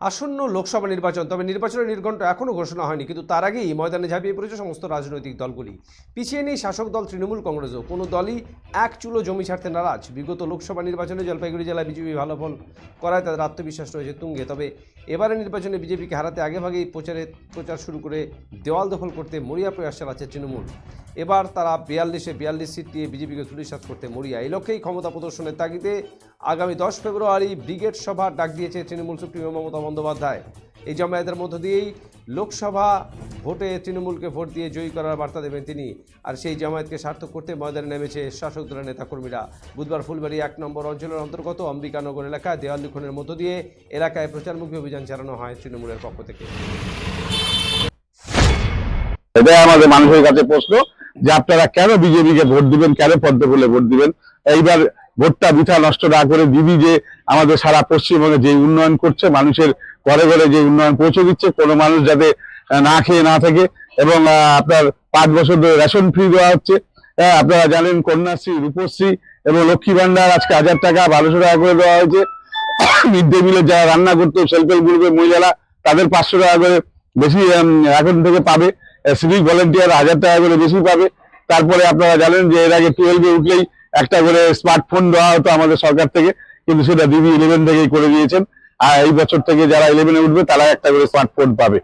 আসন্ন লোকসভা নির্বাচন, তবে নির্বাচনের নির্ঘণ্ট এখনও ঘোষণা হয়নি, কিন্তু তার আগেই ময়দানে ঝাঁপিয়ে পড়েছে সমস্ত রাজনৈতিক দলগুলি। পিছিয়ে নেই শাসক দল তৃণমূল কংগ্রেসও। কোনো দলই এক চুলো জমি ছাড়তে নারাজ। বিগত লোকসভা নির্বাচনে জলপাইগুড়ি জেলায় বিজেপি ভালো ফল করায় তাদের আত্মবিশ্বাস রয়েছে তুঙ্গে। তবে এবারে নির্বাচনে বিজেপিকে হারাতে আগেভাগেই প্রচারে, প্রচার শুরু করে দেওয়াল দখল করতে মরিয়া প্রয়াস চালাচ্ছে তৃণমূল। এবার তারা বিয়াল্লিশে বিয়াল্লিশ সিট দিয়ে বিজেপিকে ধূলিসাৎ করতে মরিয়া। এই লক্ষ্যেই ক্ষমতা প্রদর্শনের তাগিদে আগামী দশ ফেব্রুয়ারি ব্রিগেড সভার ডাক দিয়েছে তৃণমূল সুপ্রিমো মমতা বন্দ্যোপাধ্যায়। এই জমায়েতের মধ্য দিয়েই লোকসভা ভোটে তৃণমূলকে ভোট দিয়ে জয়ী করার বার্তা দেবেন তিনি। আর সেই জামায়াতকে সার্থক করতে ময়দানে নেমেছে শাসক দলের নেতাকর্মীরা। বুধবার ফুলবাড়ি এক নম্বর অঞ্চলের অন্তর্গত অম্বিকানগর এলাকায় দেওয়াল লিখনের মধ্য দিয়ে এলাকায় প্রচারমুখী অভিযান চালানো হয় তৃণমূলের পক্ষ থেকে। এটাই আমাদের মানুষের কাছে প্রশ্ন। যে আপনারা কেন বিজেপিকে ভোট দিবেন কেন পদ্মফুলে ভোট দিবেন? এইবার ভোটটা বৃথা নষ্ট না করে দিদি যে আমাদের সারা পশ্চিমবঙ্গে যে উন্নয়ন করছে মানুষের ঘরে ঘরে যে উন্নয়ন পৌঁছে দিচ্ছে কোনো মানুষ যাতে না খেয়ে না থাকে এবং আপনার পাঁচ বছর ধরে রেশন ফ্রি দেওয়া হচ্ছে। হ্যাঁ, আপনারা জানেন কন্যাশ্রী রূপশ্রী এবং লক্ষ্মী ভান্ডার আজকে হাজার টাকা বারোশো টাকা করে দেওয়া হয়েছে। মিড ডে মিলে যারা রান্না করতো সেলফ হেল্প গ্রুপের মহিলারা তাদের পাঁচশো টাকা করে বেশি এখন থেকে পাবে। সিভিক ভলেন্টিয়ার হাজার টাকা করে বেশি পাবে। তারপরে আপনারা জানেন যে এর আগে টুয়েলভে উঠলেই একটা করে স্মার্টফোন দেওয়া হতো আমাদের সরকার থেকে কিন্তু সেটা দিদি ইলেভেন থেকেই করে দিয়েছেন। আর এই বছর থেকে যারা ইলেভেনে উঠবে তারা একটা করে স্মার্টফোন পাবে।